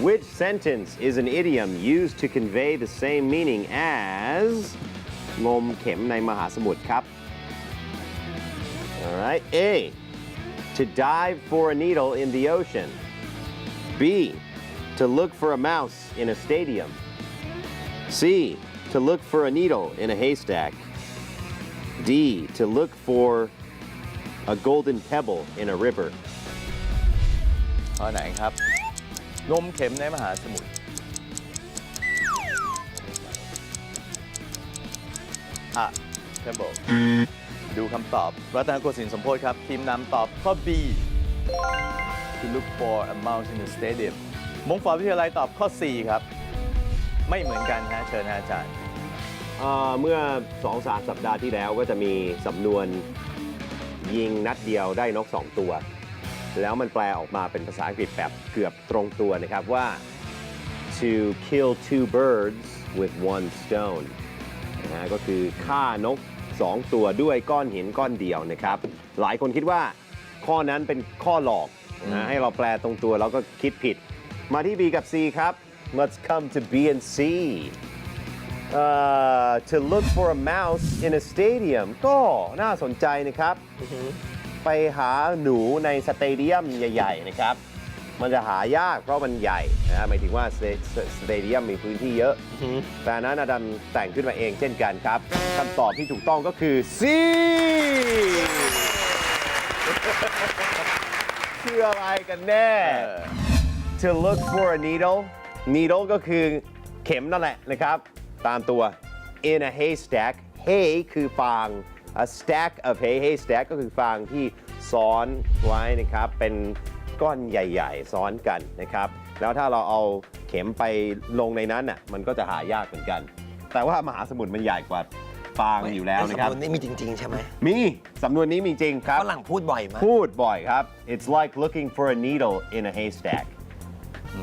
Which sentence is an idiom used to convey the same meaning as งมเข็มในมหาสมุทรครับ Alright A to dive for a needle in the ocean B to look for a mouse in a stadium C to look for a needle in a haystack D to look for a golden pebble in a river ข้อไหนครับ งมเข็มในมหาสมุทรอะเทมโบดูคำตอบรัตนโกสินทร์สมโพธครับ ทีมนำตอบข้อ B to look for a mouse in the stadium มงฝาวิทยาลัยตอบข้อ C ครับ ไม่เหมือนกันฮะเชิญฮะอาจารย์ เอ่อเมื่อ2อสาสัปดาห์ที่แล้วก็จะมีสำนวนยิงนัดเดียวได้นก 2 ตัว แล้วมันแปลออกมาเป็นภาษาอังกฤษแบบเกือบตรงตัวนะครับว่า to kill two birds with one stone นะฮะก็คือฆ่านก2ตัวด้วยก้อนหินก้อนเดียวนะครับ หลายคนคิดว่าข้อนั้นเป็นข้อหลอกนะให้เราแปลตรงตัวแล้วก็คิดผิด มาที่ B กับ C ครับ let's come to B and C uh, to look for a mouse in a stadium ก็น่าสนใจนะครับ ไปหาหนูในสเตเดียมใหญ่ ๆ นะครับ มันจะหายากเพราะมันใหญ่นะหมายถึงว่าสเตสเตเดียมมีพื้นที่เยอะ แต่อันนั้นอาดัมแต่งขึ้นมาเองเช่นกันครับคำตอบที่ถูกต้องก็คือ C คืออะไรกันแน่ to look for a needle needle ก็คือเข็มนั่นแหละนะครับ ตามตัว in a haystack hay คือฟาง a stack of hay haystack ก็คือฟางที่ซ้อนไว้นะครับเป็นก้อนใหญ่ ๆ ซ้อนกันนะครับ แล้วถ้าเราเอาเข็มไปลงในนั้นน่ะมันก็จะหายากเหมือนกัน แต่ว่ามหาสมุทรมันใหญ่กว่าฟางอยู่แล้วนะครับ สำนวนนี้มีจริง ๆ ใช่ไหมมีสำนวนนี้มีจริงครับ ฝรั่งพูดบ่อยมากพูดบ่อยครับ it's like looking for a needle in a haystack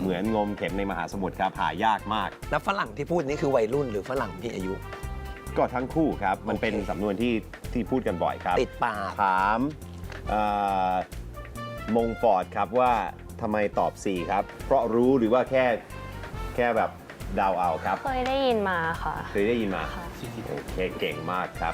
เหมือนงมเข็มในมหาสมุทรครับหายากมาก แล้วฝรั่งที่พูดนี่คือวัยรุ่นหรือฝรั่งมีอายุ ก็ทั้งคู่ครับ มันเป็นโอเคสำนวนที่ ที่พูดกันบ่อยครับ ติดปาก ถามเอ่อมงฟอร์ดครับว่าทำไมตอบ 4 ครับ เพราะรู้หรือว่าแค่แค่แบบเดาเอาครับ เคยได้ยินมาค่ะ เคยได้ยินมาค่ะโอเคเก่งมากครับ